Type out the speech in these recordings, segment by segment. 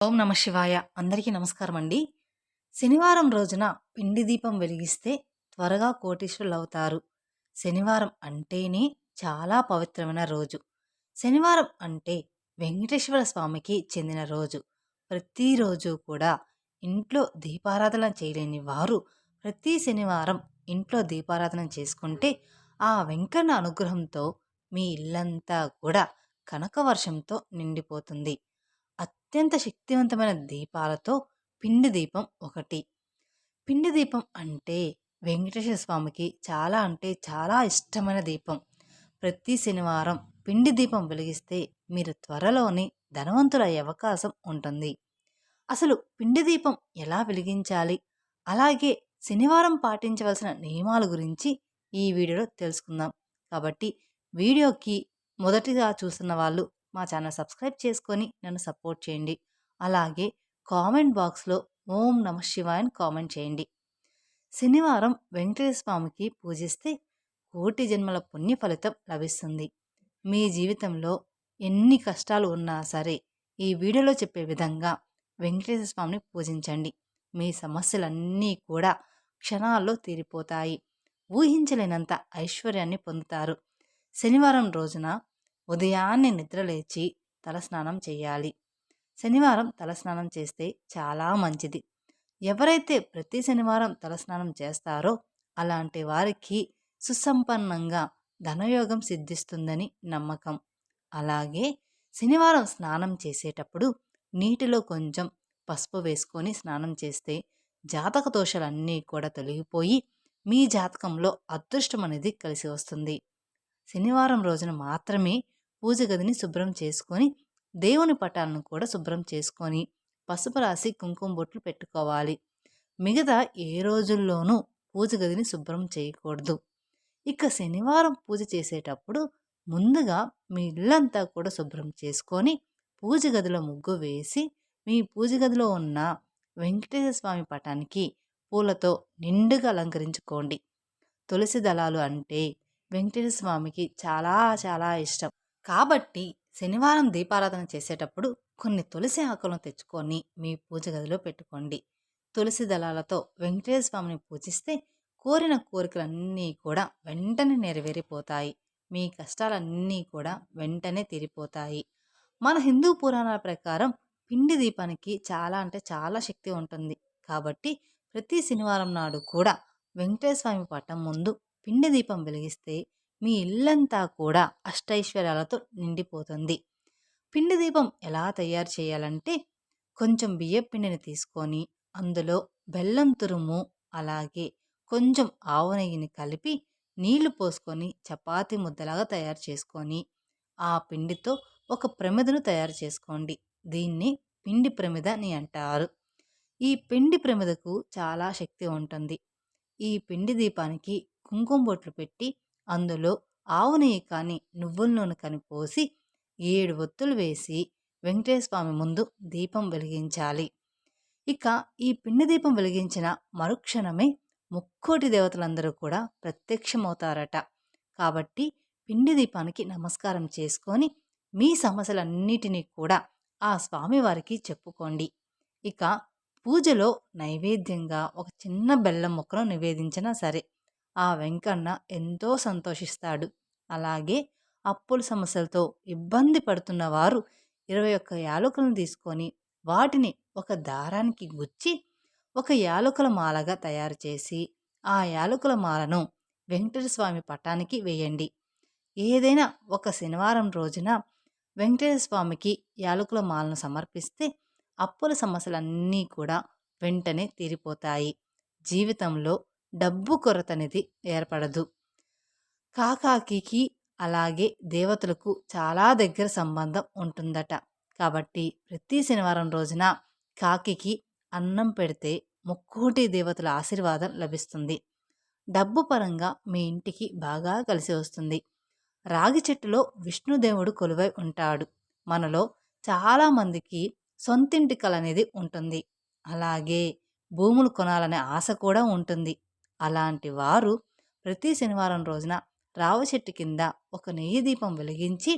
ఓం నమ శివాయ. అందరికీ నమస్కారం అండి శనివారం రోజున పిండి దీపం వెలిగిస్తే త్వరగా కోటీశ్వరులు అవుతారు శనివారం అంటేనే చాలా పవిత్రమైన రోజు. శనివారం అంటే వెంకటేశ్వర స్వామికి చెందిన రోజు. ప్రతిరోజు కూడా ఇంట్లో దీపారాధన చేయలేని వారు ప్రతి శనివారం ఇంట్లో దీపారాధన చేసుకుంటే ఆ వెంకన్న అనుగ్రహంతో మీ ఇల్లంతా కూడా కనకవర్షంతో నిండిపోతుంది. అత్యంత శక్తివంతమైన దీపాలతో పిండి దీపం ఒకటి. పిండి దీపం అంటే వెంకటేశ్వర స్వామికి చాలా అంటే చాలా ఇష్టమైన దీపం. ప్రతి శనివారం పిండి దీపం వెలిగిస్తే మీరు త్వరలోనే ధనవంతులయ్యే అవకాశం ఉంటుంది. అసలు పిండి దీపం ఎలా వెలిగించాలి? అలాగే శనివారం పాటించవలసిన నియమాల గురించి ఈ వీడియోలో తెలుసుకుందాం. కాబట్టి వీడియోకి మొదటిగా చూస్తున్న వాళ్ళు మా ఛానల్ సబ్స్క్రైబ్ చేసుకొని నన్ను సపోర్ట్ చేయండి. అలాగే కామెంట్ బాక్స్లో ఓం నమ శివాయ్ అని కామెంట్ చేయండి. శనివారం వెంకటేశ్వర స్వామికి పూజిస్తే కోటి జన్మల పుణ్య ఫలితం లభిస్తుంది. మీ జీవితంలో ఎన్ని కష్టాలు ఉన్నా సరే ఈ వీడియోలో చెప్పే విధంగా వెంకటేశ్వర స్వామిని పూజించండి. మీ సమస్యలన్నీ కూడా క్షణాల్లో తీరిపోతాయి. ఊహించలేనంత ఐశ్వర్యాన్ని పొందుతారు. శనివారం రోజున ఉదయాన్నే నిద్రలేచి తలస్నానం చేయాలి. శనివారం తలస్నానం చేస్తే చాలా మంచిది. ఎవరైతే ప్రతి శనివారం తలస్నానం చేస్తారో అలాంటి వారికి సుసంపన్నంగా ధనయోగం సిద్ధిస్తుందని నమ్మకం. అలాగే శనివారం స్నానం చేసేటప్పుడు నీటిలో కొంచెం పసుపు వేసుకొని స్నానం చేస్తే జాతక దోషాలన్నీ కూడా తొలగిపోయి మీ జాతకంలో అదృష్టం అనేది కలిసి వస్తుంది. శనివారం రోజున మాత్రమే పూజ గదిని శుభ్రం చేసుకొని దేవుని పటాలను కూడా శుభ్రం చేసుకొని పసుపు రాసి కుంకుమ బొట్లు పెట్టుకోవాలి. మిగతా ఏ రోజుల్లోనూ పూజ గదిని శుభ్రం చేయకూడదు. ఇక శనివారం పూజ చేసేటప్పుడు ముందుగా మీ ఇల్లంతా కూడా శుభ్రం చేసుకొని పూజ గదిలో ముగ్గు వేసి మీ పూజ గదిలో ఉన్న వెంకటేశ్వర స్వామి పటానికి పూలతో నిండుగా అలంకరించుకోండి. తులసి దళాలు అంటే వెంకటేశ్వర స్వామికి చాలా చాలా ఇష్టం. కాబట్టి శనివారం దీపారాధన చేసేటప్పుడు కొన్ని తులసి ఆకులను తెచ్చుకొని మీ పూజ గదిలో పెట్టుకోండి. తులసి దళాలతో వెంకటేశ్వర స్వామిని పూజిస్తే కోరిన కోరికలన్నీ కూడా వెంటనే నెరవేరిపోతాయి. మీ కష్టాలన్నీ కూడా వెంటనే తీరిపోతాయి. మన హిందూ పురాణాల ప్రకారం పిండి దీపానికి చాలా అంటే చాలా శక్తి ఉంటుంది. కాబట్టి ప్రతి శనివారం నాడు కూడా వెంకటేశ్వర స్వామి పట్టం ముందు పిండి దీపం వెలిగిస్తే మీ ఇల్లంతా కూడా అష్టైశ్వర్యాలతో నిండిపోతుంది. పిండి దీపం ఎలా తయారు చేయాలంటే కొంచెం బియ్య పిండిని తీసుకొని అందులో బెల్లం తురుము అలాగే కొంచెం ఆవు నెయ్యిని కలిపి నీళ్ళు పోసుకొని చపాతి ముద్దలాగా తయారు చేసుకొని ఆ పిండితో ఒక ప్రమిదను తయారు చేసుకోండి. దీన్ని పిండి ప్రమిద అని అంటారు. ఈ పిండి ప్రమిదకు చాలా శక్తి ఉంటుంది. ఈ పిండి దీపానికి కుంకుమ బొట్లు పెట్టి అందులో ఆవు నెయ్యి కానీ నువ్వుల నూనె కానీ పోసి ఏడు ఒత్తులు వేసి వెంకటేశ్వర స్వామి ముందు దీపం వెలిగించాలి. ఇక ఈ పిండి దీపం వెలిగించిన మరుక్షణమే ముక్కోటి దేవతలందరూ కూడా ప్రత్యక్షమవుతారట. కాబట్టి పిండి దీపానికి నమస్కారం చేసుకొని మీ సమస్యలన్నిటినీ కూడా ఆ స్వామివారికి చెప్పుకోండి. ఇక పూజలో నైవేద్యంగా ఒక చిన్న బెల్లం మొక్కను నివేదించినా సరే ఆ వెంకన్న ఎంతో సంతోషిస్తాడు. అలాగే అప్పుల సమస్యలతో ఇబ్బంది పడుతున్న వారు ఇరవై ఒక్క యాలకులను తీసుకొని వాటిని ఒక దారానికి గుచ్చి ఒక యాలకుల మాలగా తయారు చేసి ఆ యాలకుల మాలను వెంకటేశ్వర స్వామి పటానికి వేయండి. ఏదైనా ఒక శనివారం రోజున వెంకటేశ్వర స్వామికి యాలకుల మాలను సమర్పిస్తే అప్పుల సమస్యలన్నీ కూడా వెంటనే తీరిపోతాయి. జీవితంలో డబ్బు కొరత అనేది ఏర్పడదు. కాకాకి అలాగే దేవతలకు చాలా దగ్గర సంబంధం ఉంటుందట. కాబట్టి ప్రతి శనివారం రోజున కాకికి అన్నం పెడితే ముక్కోటి దేవతల ఆశీర్వాదం లభిస్తుంది. డబ్బు పరంగా మీ ఇంటికి బాగా కలిసి వస్తుంది. రాగి చెట్టులో విష్ణుదేవుడు కొలువై ఉంటాడు. మనలో చాలామందికి సొంతింటి కల అనేది ఉంటుంది. అలాగే భూములు కొనాలనే ఆశ కూడా ఉంటుంది. అలాంటి వారు ప్రతి శనివారం రోజున రావి చెట్టు కింద ఒక నెయ్యి దీపం వెలిగించి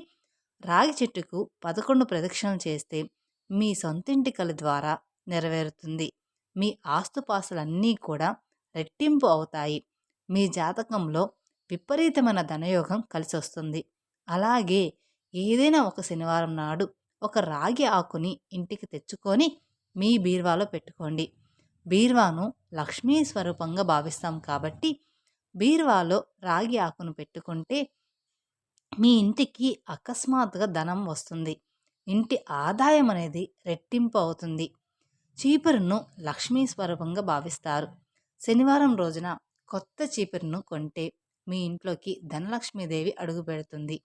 రాగి చెట్టుకు పదకొండు ప్రదక్షిణలు చేస్తే మీ సొంతింటి కల ద్వారా నెరవేరుతుంది. మీ ఆస్తుపాస్తులన్నీ కూడా రెట్టింపు అవుతాయి. మీ జాతకంలో విపరీతమైన ధనయోగం కలిసి వస్తుంది. అలాగే ఏదైనా ఒక శనివారం నాడు ఒక రాగి ఆకుని ఇంటికి తెచ్చుకొని మీ బీర్వాలో పెట్టుకోండి. బీర్వాను లక్ష్మీ స్వరూపంగా భావిస్తాం కాబట్టి బీర్వాలో రాగి ఆకును పెట్టుకుంటే మీ ఇంటికి అకస్మాత్తుగా ధనం వస్తుంది. ఇంటి ఆదాయం అనేది రెట్టింపు అవుతుంది. చీపురును లక్ష్మీ స్వరూపంగా భావిస్తారు. శనివారం రోజున కొత్త చీపురును కొంటే మీ ఇంట్లోకి ధనలక్ష్మీదేవి అడుగు పెడుతుంది.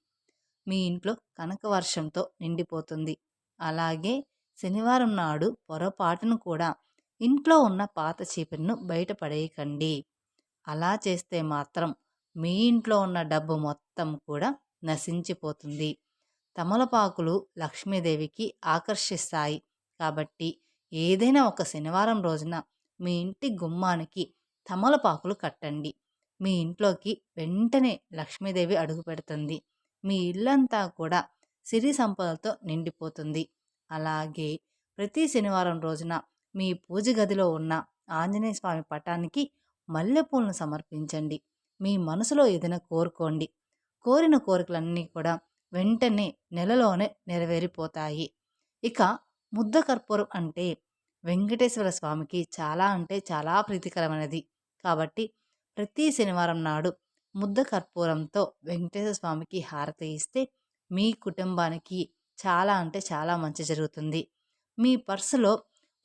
మీ ఇంట్లో కనక వర్షంతో నిండిపోతుంది. అలాగే శనివారం నాడు పొరపాటును కూడా ఇంట్లో ఉన్న పాత చీపురును బయట పడేయకండి. అలా చేస్తే మాత్రం మీ ఇంట్లో ఉన్న డబ్బు మొత్తం కూడా నశించిపోతుంది. తమలపాకులు లక్ష్మీదేవికి ఆకర్షిస్తాయి. కాబట్టి ఏదైనా ఒక శనివారం రోజున మీ ఇంటి గుమ్మానికి తమలపాకులు కట్టండి. మీ ఇంట్లోకి వెంటనే లక్ష్మీదేవి అడుగు పెడుతుంది. మీ ఇల్లంతా కూడా సిరి సంపదలతో నిండిపోతుంది. అలాగే ప్రతి శనివారం రోజున మీ పూజ గదిలో ఉన్న ఆంజనేయ స్వామి పటానికి మల్లెపూలను సమర్పించండి. మీ మనసులో ఏదైనా కోరుకోండి. కోరిన కోరికలన్నీ కూడా వెంటనే నెలలోనే నెరవేరిపోతాయి. ఇక ముద్ద కర్పూరం అంటే వెంకటేశ్వర స్వామికి చాలా అంటే చాలా ప్రీతికరమైనది. కాబట్టి ప్రతి శనివారం నాడు ముద్ద కర్పూరంతో వెంకటేశ్వర స్వామికి హారతి ఇస్తే మీ కుటుంబానికి చాలా అంటే చాలా మంచి జరుగుతుంది. మీ పర్సులో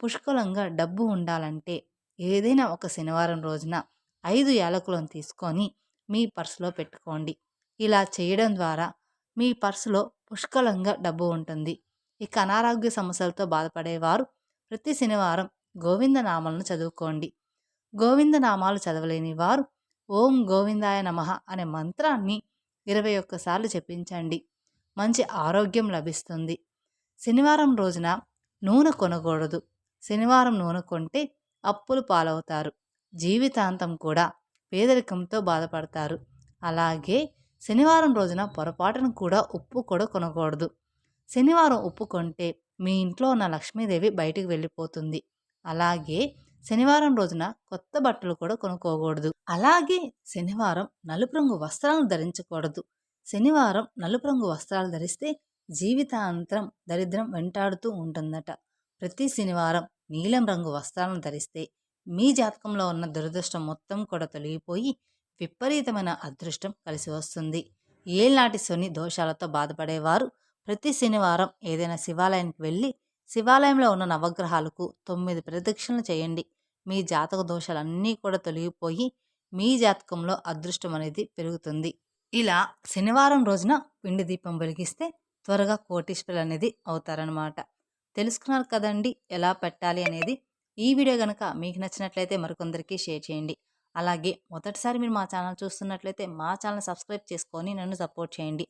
పుష్కలంగా డబ్బు ఉండాలంటే ఏదైనా ఒక శనివారం రోజున ఐదు యాలకులను తీసుకొని మీ పర్సులో పెట్టుకోండి. ఇలా చేయడం ద్వారా మీ పర్సులో పుష్కలంగా డబ్బు ఉంటుంది. ఇక అనారోగ్య సమస్యలతో బాధపడేవారు ప్రతి శనివారం గోవిందనామాలను చదువుకోండి. గోవిందనామాలు చదవలేని వారు ఓం గోవిందాయ నమ అనే మంత్రాన్ని ఇరవై ఒక్కసార్లు చెప్పించండి మంచి ఆరోగ్యం లభిస్తుంది. శనివారం రోజున నూనె కొనకూడదు. శనివారం నూనె కొంటే అప్పులు పాలవుతారు. జీవితాంతం కూడా పేదరికంతో బాధపడతారు. అలాగే శనివారం రోజున పొరపాటును కూడా ఉప్పు కూడా కొనకూడదు. శనివారం ఉప్పు కొంటే మీ ఇంట్లో ఉన్న లక్ష్మీదేవి బయటికి వెళ్ళిపోతుంది. అలాగే శనివారం రోజున కొత్త బట్టలు కూడా కొనుక్కోకూడదు. అలాగే శనివారం నలుపు రంగు వస్త్రాలను ధరించకూడదు. శనివారం నలుపు రంగు వస్త్రాలు ధరిస్తే జీవితాంతరం దరిద్రం వెంటాడుతూ ఉంటుందట. ప్రతి శనివారం నీలం రంగు వస్త్రాలను ధరిస్తే మీ జాతకంలో ఉన్న దురదృష్టం మొత్తం కూడా తొలగిపోయి విపరీతమైన అదృష్టం కలిసి వస్తుంది. ఏనాటి శని దోషాలతో బాధపడేవారు ప్రతి శనివారం ఏదైనా శివాలయానికి వెళ్ళి శివాలయంలో ఉన్న నవగ్రహాలకు తొమ్మిది ప్రదక్షిణలు చేయండి. మీ జాతక దోషాలన్నీ కూడా తొలగిపోయి మీ జాతకంలో అదృష్టం అనేది పెరుగుతుంది. ఇలా శనివారం రోజున పిండి దీపం వెలిగిస్తే త్వరగా కోటీశ్వరులు అనేది అవుతారనమాట తెలుసుకున్నారు కదండి! ఎలా పెట్టాలి అనేది. ఈ వీడియో కనుక మీకు నచ్చినట్లయితే మరికొందరికి షేర్ చేయండి. అలాగే మొదటిసారి మీరు మా ఛానల్ చూస్తున్నట్లయితే మా ఛానల్ సబ్స్క్రైబ్ చేసుకొని నన్ను సపోర్ట్ చేయండి.